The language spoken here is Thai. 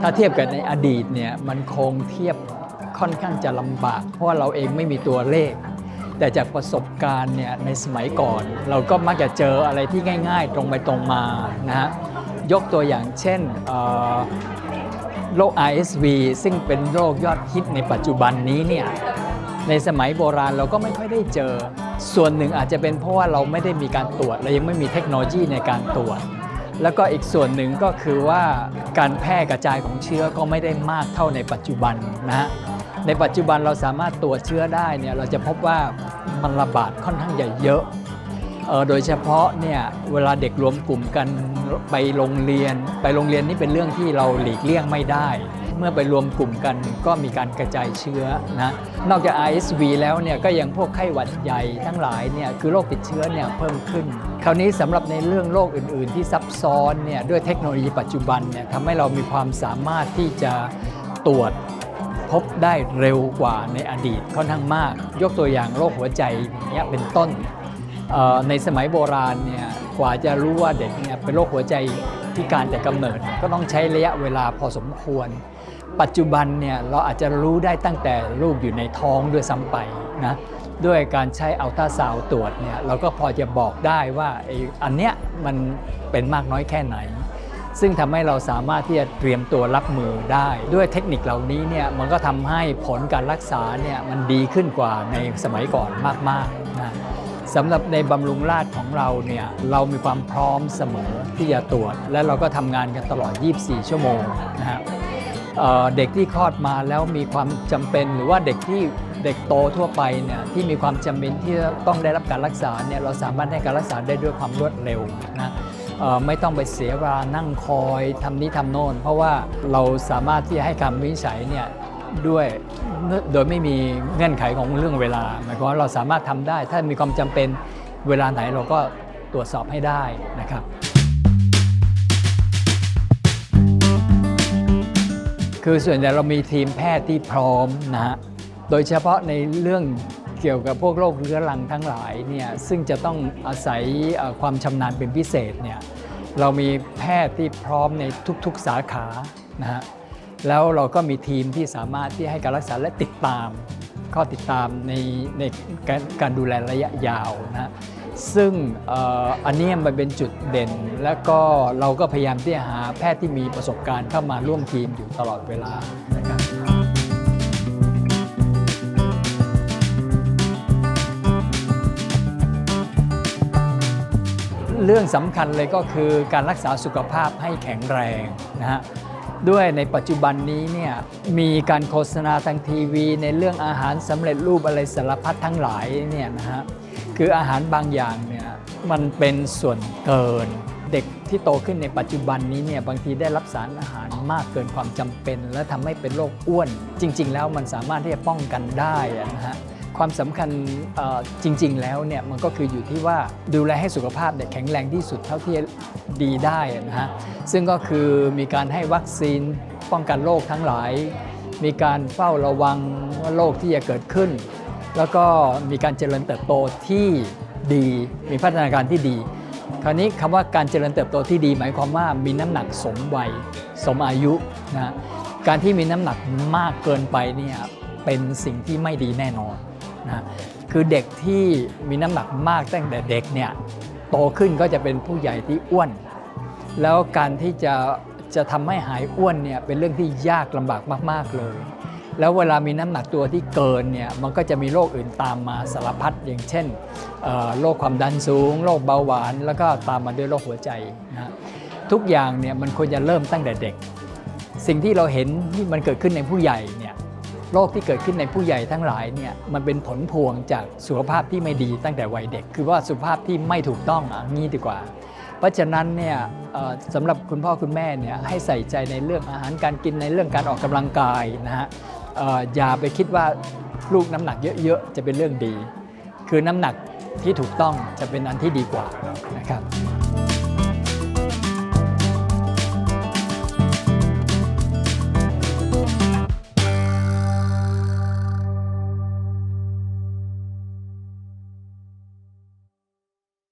ถ้าเทียบกับในอดีตเนี่ยมันคงเทียบค่อนข้างจะลำบาก เพราะว่าเราเองไม่มีตัวเลข แต่จากประสบการณ์เนี่ยในสมัยก่อน เราก็มักจะเจออะไรที่ง่าย ๆ ตรงไปตรงมานะฮะยกตัวอย่างเช่นเอ่อโรค RSV ซึ่งเป็นโรคยอดฮิตในปัจจุบันนี้เนี่ยในสมัยโบราณเราก็ไม่ค่อยได้เจอ ส่วนหนึ่งอาจจะเป็นเพราะว่าเราไม่ได้มีการตรวจเรายังไม่มีเทคโนโลยีในการตรวจ แล้วก็อีกส่วนหนึ่งก็คือว่าการแพร่กระจายของเชื้อก็ไม่ได้มากเท่าในปัจจุบันนะฮะในปัจจุบันเราสามารถตรวจเชื้อได้เนี่ยเราจะพบว่ามันระบาดค่อนข้างใหญ่เยอะโดยเฉพาะเนี่ยเวลาเด็กรวมกลุ่มกันไปโรงเรียน ไปโรงเรียนนี่เป็นเรื่องที่เราหลีกเลี่ยงไม่ได้ เมื่อไปรวมกลุ่มกันก็มีการกระจายเชื้อนะนอกจาก RSV แล้วเนี่ยก็ยังพวกไข้หวัดใหญ่ทั้งหลายเนี่ยคือโรคติดเชื้อเนี่ยเพิ่มขึ้น คราวนี้สำหรับในเรื่องโรคอื่น ๆ ที่ซับซ้อนเนี่ยด้วยเทคโนโลยีปัจจุบันเนี่ยทำให้เรามีความสามารถที่จะตรวจพบได้เร็วกว่าในอดีตค่อนข้างมาก ยกตัวอย่างโรคหัวใจอย่างเนี้ยเป็นต้นในสมัยโบราณเนี่ยกว่าจะรู้ว่าเด็กเนี่ยเป็นโรคหัวใจพิการแต่กำเนิด ก็ต้องใช้ระยะเวลาพอสมควร ปัจจุบันเนี่ยเราอาจจะรู้ได้ตั้งแต่ลูกอยู่ในท้องด้วยซ้ำไปนะด้วยการใช้อัลตราซาวด์ตรวจเนี่ยเราก็พอจะบอกได้ว่าไอ้อันเนี้ยมันเป็นมากน้อยแค่ไหน ซึ่งทำให้เราสามารถที่จะเตรียมตัวรับมือได้ ด้วยเทคนิคเหล่านี้เนี่ยมันก็ทำให้ผลการรักษาเนี่ยมันดีขึ้นกว่าในสมัยก่อนมากๆนะสำหรับในบำรุงราษฎร์ของเราเนี่ยเรามีความพร้อมเสมอที่จะตรวจ และเราก็ทำงานกันตลอด 24 ชั่วโมงนะฮะเอ่อ เด็กที่คลอดมาแล้วมีความจำเป็นหรือว่าเด็กที่เด็กโตทั่วไปเนี่ยที่มีความจำเป็นที่ต้องได้รับการรักษาเนี่ยเราสามารถให้การรักษาได้ด้วยความรวดเร็วนะไม่ต้องไปเสียเวลานั่งคอยทำนี้ทำโน่น เพราะว่าเราสามารถที่จะให้คำวินิจฉัยเนี่ยด้วยโดยไม่มีเงื่อนไขของเรื่องเวลาหมายความว่าเราสามารถทำได้ ถ้ามีความจำเป็นเวลาไหนเราก็ตรวจสอบให้ได้นะครับ คือส่วนใหญ่เรามีทีมแพทย์ที่พร้อมนะฮะ โดยเฉพาะในเรื่องเกี่ยวกับพวกโรคเรื้อรังทั้งหลายเนี่ยซึ่งจะต้องอาศัยความชำนาญเป็นพิเศษเนี่ยเรามีแพทย์ที่พร้อมในทุกๆสาขานะฮะแล้วเราก็มีทีมที่สามารถที่ให้การรักษาและติดตาม ข้อติดตามในในการการดูแลระยะยาวนะ ซึ่งอ,อันนี้มันเป็นจุดเด่น และก็เราก็พยายามที่จะหาแพทย์ที่มีประสบการณ์เข้ามาร่วมทีมอยู่ตลอดเวลานะครับเรื่องสำคัญเลยก็คือการรักษาสุขภาพให้แข็งแรงนะฮะด้วยในปัจจุบันนี้เนี่ยมีการโฆษณาทางทีวี ในเรื่องอาหารสำเร็จรูปอะไรสารพัดทั้งหลายเนี่ยนะฮะ คืออาหารบางอย่างเนี่ยมันเป็นส่วนเกิน เด็กที่โตขึ้นในปัจจุบันนี้เนี่ยบางทีได้รับสารอาหารมากเกินความจำเป็น และทำให้เป็นโรคอ้วน จริง ๆ แล้วมันสามารถที่จะป้องกันได้นะฮะความสำคัญจริง ๆ แล้วเนี่ยมันก็คืออยู่ที่ว่าดูแลให้สุขภาพเนี่ยแข็งแรงที่สุดเท่าที่ดีได้นะฮะซึ่งก็คือมีการให้วัคซีนป้องกันโรคทั้งหลาย มีการเฝ้าระวังว่าโรคที่จะเกิดขึ้น แล้วก็มีการเจริญเติบโตที่ดี มีพัฒนาการที่ดี คราวนี้คำว่าการเจริญเติบโตที่ดี หมายความว่ามีน้ำหนักสมวัยสมอายุนะการที่มีน้ำหนักมากเกินไปเนี่ยเป็นสิ่งที่ไม่ดีแน่นอนนะคือเด็กที่มีน้ำหนักมากตั้งแต่เด็กเนี่ยโตขึ้นก็จะเป็นผู้ใหญ่ที่อ้วน แล้วการที่จะจะทำให้หายอ้วนเนี่ยเป็นเรื่องที่ยากลำบากมาก ๆเลย แล้วเวลามีน้ำหนักตัวที่เกินเนี่ยมันก็จะมีโรคอื่นตามมาสารพัดอย่างเช่นโรคความดันสูงโรคเบาหวาน แล้วก็ตามมาด้วยโรคหัวใจนะทุกอย่างเนี่ยมันควรจะเริ่มตั้งแต่เด็ก สิ่งที่เราเห็นที่มันเกิดขึ้นในผู้ใหญ่เนี่ยโรคที่เกิดขึ้นในผู้ใหญ่ทั้งหลายเนี่ยมันเป็นผลพวงจากสุขภาพที่ไม่ดีตั้งแต่วัยเด็ก คือว่าสุขภาพที่ไม่ถูกต้องอะงี้ดีกว่า เพราะฉะนั้นเนี่ยสำหรับคุณพ่อคุณแม่เนี่ยให้ใส่ใจในเรื่องอาหารการกินในเรื่องการออกกำลังกายนะฮะ อย่าไปคิดว่าลูกน้ำหนักเยอะๆ จะเป็นเรื่องดี คือน้ำหนักที่ถูกต้องจะเป็นอันที่ดีกว่านะครับ